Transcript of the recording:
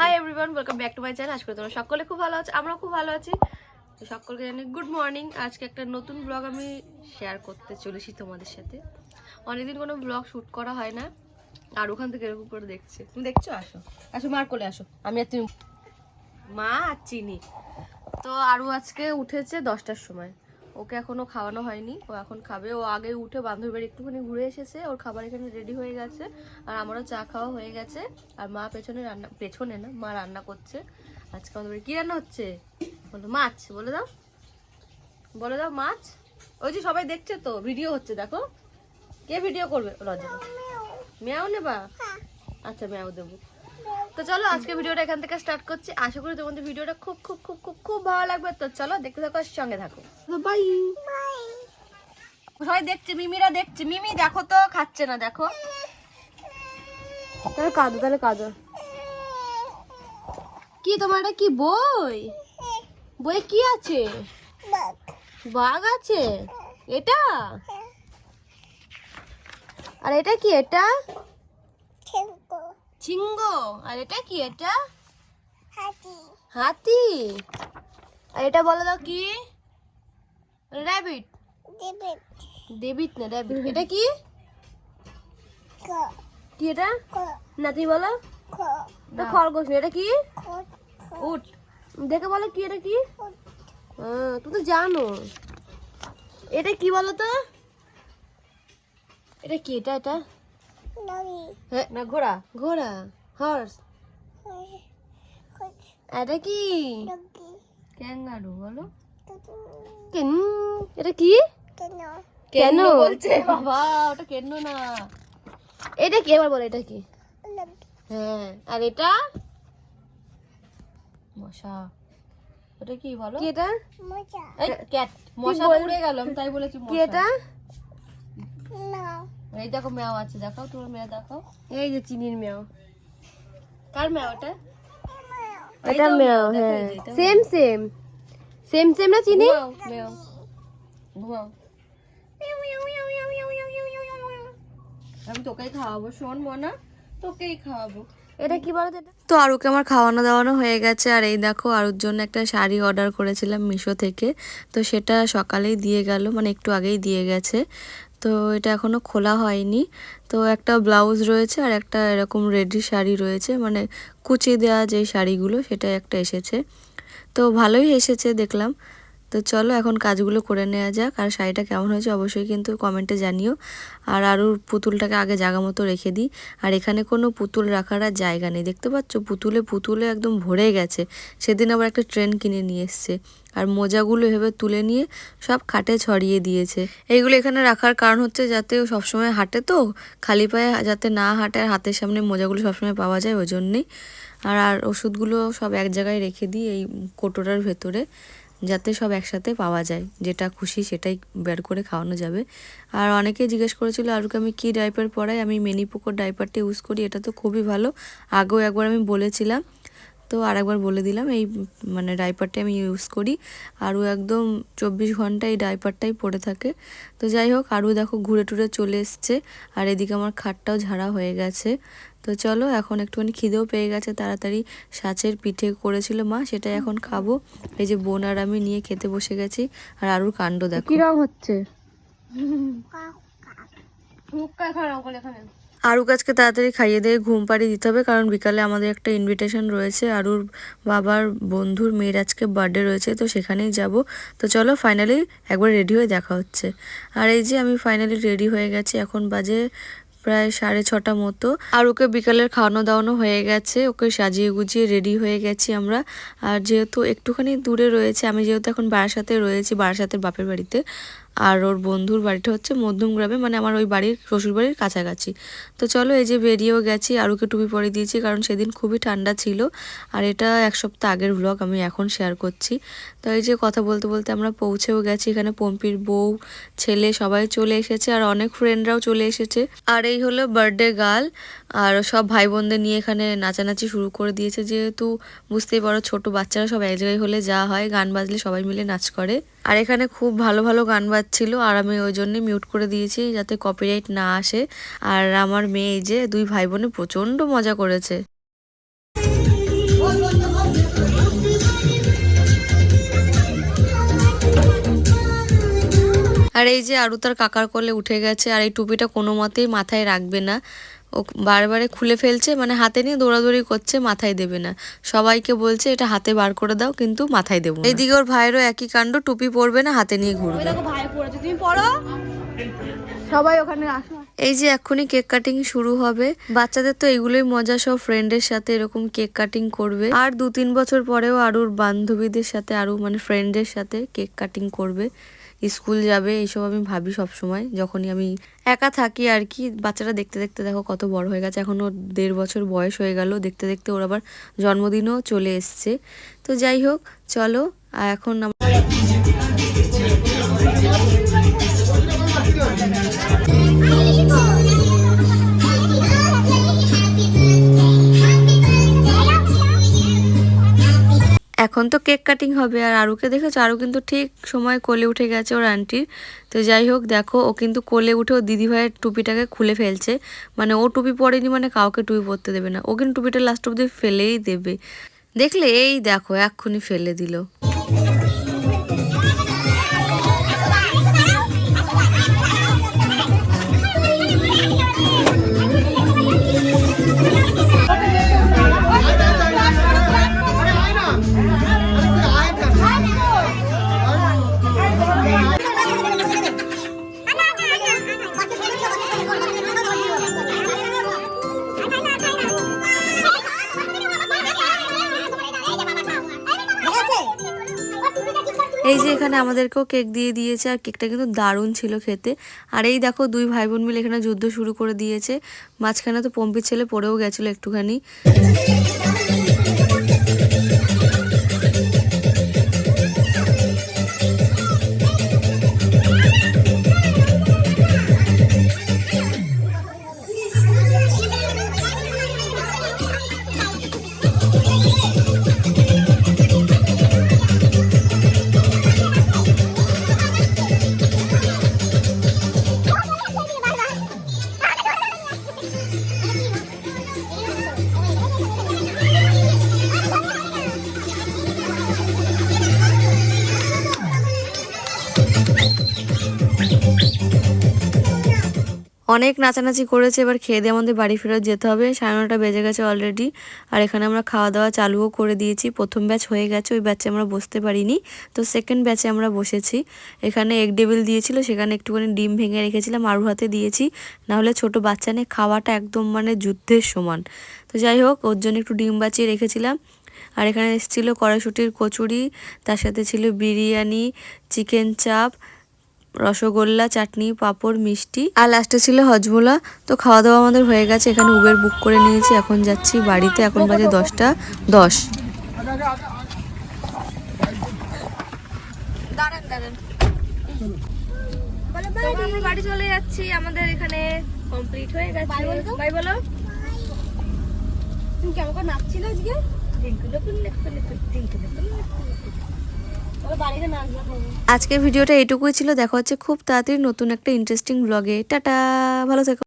Hi everyone welcome back to my channel আজ করে তোমরা সকলে খুব ভালো আছো? আমরা খুব ভালো আছি। তো সকলকে জানি গুড মর্নিং আজকে একটা নতুন ব্লগ আমি শেয়ার করতে চলেছি তোমাদের সাথে। অনেকদিন কোনো ব্লগ শ্যুট করা হয় না। আর ওখান থেকে এরকম করে দেখছে। তুমি দেখছ? আসো। আসো, মার কোলে আসো। আমি আর তুমি মা আর চিনি। তো আরও আজকে উঠেছে দশটার সময়। ওকে এখনও খাওয়ানো হয়নি। ও এখন খাবে। ও আগে উঠে বান্ধবী বাড়ি একটুখানি ঘুরে এসেছে। ওর খাবার এখানে রেডি হয়ে গেছে। আর আমারও চা খাওয়া হয়ে গেছে। আর মা পেছনে রান্না পেছনে না মা রান্না করছে। আজকে আমাদের বাড়ি কি রান্না হচ্ছে? বলো মাছ। বলে দাও। বলে দাও মাছ। ওই যে সবাই দেখছে তো ভিডিও হচ্ছে দেখো। কে ভিডিও করবে? লজ্জা মেয়াও। নেবা? আচ্ছা মেয়াও দেবো। তো চলো আজকে ভিডিওটা এখান থেকে স্টার্ট করছি। আশা করি তোমাদের ভিডিওটা খুব খুব খুব খুব খুব ভালো লাগবে। তো চলো দেখতে থাকো আর সঙ্গে থাকো। বাই সবাই দেখছে মিমিরা দেখছে। মিমি দেখো তো খাচ্ছে না দেখো। তাহলে কাঁদো তাহলে কাঁদো। কি তোমার এটা কি বই? বই কি আছে? বাঘ আছে। এটা? আর এটা কি এটা? চিঙ্গ আর এটা কি এটা? হাতি। আর এটা বলো দাও কি? র্যাবিট। ডেবিট না র্যাবিট। এটা কি? কি। এটা? না তুমি বলো। এটা খরগোশ এটা কি? উট। দেখে বলো কি এটা কি? হ্যাঁ তুমি তো জানো। এটা কি বলো তো? এটা কি এটা এটা? না ঘোড়া ঘোড়া হর্স এটা কি ক্যাঙ্গারু বলো কেন এটা কি? কেন বলছে বাবা ওটা কেন না। এটা কি? এবার বলো এটা কি? হ্যাঁ আর এটা? মশা। ওটা কি বলো? কি এটা? ক্যাট মশা উড়ে গেল আমি তাই বলেছি কি এটা? এই দেখো মেয়াও আছে দেখাও তোমার মেয়া দেখাও। এই যে চিনির মেয়াও। কার মেয়াও এটা এটা মেয়াও হ্যাঁ। Same same. সেম সেম না চিনি? মেয়াও ঘুমাও। আমি তোকেই খাওয়াবো শোন মনা তোকেই খাওয়াবো। এটা কি বলো তো আরুকে আমার খাওয়ানো দাওয়ানো হয়ে গেছে আর এই দেখো আরুর জন্য একটা শাড়ি অর্ডার করেছিলাম মিশো থেকে। তো সেটা সকালেই দিয়ে গেল মানে একটু আগেই দিয়ে গেছে। তো এটা এখনও খোলা হয়নি। তো একটা ব্লাউজ রয়েছে আর একটা এরকম রেডি শাড়ি রয়েছে। মানে কুচি দেওয়া যে শাড়িগুলো সেটা একটা এসেছে। তো ভালোই এসেছে দেখলাম। তো চলো এখন কাজগুলো করে নেওয়া যাক। আর শাড়িটা কেমন হয়েছে অবশ্যই কিন্তু কমেন্টে জানিও। আর আরুর পুতুলটাকে আগে জায়গা মতো রেখে দিই। আর এখানে কোনো পুতুল রাখার আর জায়গা নেই। দেখতে পাচ্ছ? পুতুলে পুতুলে একদম ভরে গেছে। সেদিন আবার একটা ট্রেন কিনে নিয়ে এসছে। আর মোজাগুলো এভাবে তুলে নিয়ে সব খাটে ছড়িয়ে দিয়েছে। এইগুলো এখানে রাখার কারণ হচ্ছে যাতে সবসময় হাঁটে তো। খালি পায়ে যাতে না হাঁটে আর হাতের সামনে মোজাগুলো সবসময় পাওয়া যায় ওই জন্যেই আর আর ওষুধগুলো সব এক জায়গায় রেখে দিই এই কোটোটার ভেতরে। যাতে সব একসাথে পাওয়া যায়। যেটা খুশি সেটাই বের করে খাওয়ানো যাবে। আর অনেকে জিজ্ঞেস করেছিল, আরুকে, আমি কী ডাইপার পরাই? আমি মেনিপোকোর ডাইপারটা ইউজ করি, এটা তো খুবই ভালো। আগেও একবার আমি বলেছিলাম তো আর একবার বলে দিলাম এই মানে ডাইপারটা আমি ইউজ করি। আরও একদম চব্বিশ ঘণ্টা এই ডাইপারটাই পরে থাকে। তো যাই হোক আরও দেখো ঘুরে টুরে চলে এসছে। আর এদিকে আমার খাটটাও ঝাড়া হয়ে গেছে। তো চলো এখন একটুখানি খিদেও পেয়ে গেছে। তাড়াতাড়ি সাঁচের পিঠে করেছিল মা সেটাই এখন খাব। এই যে বোন আর আমি নিয়ে খেতে বসে গেছি। আর আরুর কাণ্ড দেখো। কিরম হচ্ছে? আরু গাছকে তাড়াতাড়ি খাইয়ে দিয়ে ঘুম পাড়িয়ে দিতে হবে, কারণ বিকালে আমাদের একটা ইনভিটেশন রয়েছে আরুর বাবার বন্ধুর মেয়ের আজকে বার্থডে রয়েছে, তো সেখানেই যাব। তো চলো ফাইনালি একবার রেডি হয়ে দেখা হচ্ছে। আর এই যে আমি ফাইনালি রেডি হয়ে গেছি, এখন বাজে প্রায় সাড়ে ছটা মতো। আর ওকে বিকালের খাওয়ানো দাওয়ানো হয়ে গেছে, ওকে সাজিয়ে গুজিয়ে রেডি হয়ে গেছি আমরা। আর যেহেতু একটুখানি দূরে রয়েছে, আমি যেহেতু এখন বারাসাতে রয়েছি, বারাসাতের বাপের বাড়িতে। আর ওর বন্ধুর বাড়িটা হচ্ছে মধ্যম গ্রামে মানে আমার ওই বাড়ির শ্বশুর বাড়ির কাছাকাছি। তো চলো এই যে বেরিয়েও গেছি, আর ওকে টুপি পরে দিয়েছি, কারণ সেদিন খুবই ঠান্ডা ছিল। আর এটা এক সপ্তাহ আগের ব্লগ আমি এখন শেয়ার করছি। তো এই যে কথা বলতে বলতে আমরা পৌঁছেও গেছি, এখানে পম্পির বউ, ছেলে সবাই চলে এসেছে আর অনেক ফ্রেন্ডরাও চলে এসেছে। আর এই হলো বার্থডে গার্ল আর সব ভাই বোনদের নিয়ে এখানে নাচানাচি শুরু করে দিয়েছে যেহেতু বুঝতেই পারো ছোট বাচ্চারা সব এক জায়গায় হলে যা হয়, গান বাজলে সবাই মিলে নাচ করে। আর এখানে খুব ভালো ভালো গান বাজছিল আর আমি ওই জন্যই মিউট করে দিয়েছি যাতে কপিরাইট না আসে। আর আমার মেয়ে যে দুই ভাই বোনে প্রচণ্ড মজা করেছে। আর এই যে আরু তার কাকার কোলে উঠে গেছে আর এই টুপিটা কোনো মতেই মাথায় রাখবে না। ও বারবারে খুলে ফেলছে মানে হাতে নিয়ে দৌড়াদৌড়ি করছে মাথায় দেবে না। সবাইকে বলছে এটা হাতে বার করে দাও কিন্তু মাথায় দেবো। এইদিকে ওর ভাইয়েরও একই কাণ্ড টুপি পরবে না হাতে নিয়ে ঘুরবে। দেখো ভাই পড়েছে তুমি পড়ো। সবাই ওখানে আসো। এই যে এক্ষুনি কেক কাটিং শুরু হবে। বাচ্চাদের তো এগুলোই মজা সব ফ্রেন্ডের সাথে এরকম কেক কাটিং করবে। আর দু তিন বছর পরেও আরুর বান্ধবীদের সাথে আরও মানে ফ্রেন্ডের সাথে কেক কাটিং করবে। স্কুল যাবে এইসব আমি ভাবি সব সময় যখনই আমি একা থাকি আর কি, বাচ্চারা দেখতে দেখতে দেখো কত বড় হয়ে গেছে। এখন ওর দেড় বছর বয়স হয়ে গেল, দেখতে দেখতে ওর আবার জন্মদিনও চলে এসছে। তো যাই হোক, চলো এখন আমরা এখন তো কেক কাটিং হবে আর আরুকে দেখেছ? আরু কিন্তু ঠিক সময় কোলে উঠে গেছে ওর আন্টির তো যাই হোক, দেখো, ও কিন্তু কোলে উঠে ও দিদিভাইয়ের টুপিটাকে খুলে ফেলছে। মানে ও টুপি পরেনি মানে কাউকে টুপি পরতে দেবে না। ও কিন্তু টুপিটা লাস্ট অব্দি ফেলেই দেবে। দেখলে, এই দেখো, এক্ষুনি ফেলে দিল। এই যে এখানে আমাদেরকেও কেক দিয়ে দিয়েছে, আর কেকটা কিন্তু দারুণ ছিল খেতে। আর এই দেখো দুই ভাই বোন মিলে এখানে যুদ্ধ শুরু করে দিয়েছে। মাঝখানে তো পম্পির ছেলে পড়েও গেছিল একটুখানি। অনেক নাচানাচি করেছে, এবার খেয়ে দিয়ে আমাদের বাড়ি ফেরত যেতে হবে। সাড়ে নটা বেজে গেছে অলরেডি আর এখানে আমরা খাওয়া দাওয়া চালুও করে দিয়েছি। প্রথম ব্যাচ হয়ে গেছে, ওই ব্যাচে আমরা বসতে পারিনি। তো সেকেন্ড ব্যাচে আমরা বসেছি। এখানে এগ ডেবিল দিয়েছিল, সেখানে একটুখানি ডিম ভেঙে রেখেছিলাম, আরু হাতে দিয়েছি। নাহলে ছোট বাচ্চা নিয়ে খাওয়াটা একদম মানে যুদ্ধের সমান। তো যাই হোক, ওর জন্য একটু ডিম বাঁচিয়ে রেখেছিলাম। আর এখানে এসেছিল কড়াইশুটির কচুরি, তার সাথে ছিল বিরিয়ানি, চিকেন চাপ রসগোল্লা চাটনি পাঁপড় মিষ্টি আর লাস্টে ছিল হজমোলা তো খাওয়া দাওয়া আমাদের হয়ে গেছে এখানে উবের বুক করে নিয়েছি এখন যাচ্ছি বাড়িতে এখন বাজে দশটা দশ বাড়ি চলে যাচ্ছি আমাদের এখানে কমপ্লিট হয়ে গেছে বাই বলো তুমি কেমন করে নাচছিলে আজকে আজকের ভিডিওটা এটুকুই ছিল। দেখা হচ্ছে খুব তাড়াতাড়ি নতুন একটা ইন্টারেস্টিং ব্লগে টাটা, ভালো থেকো।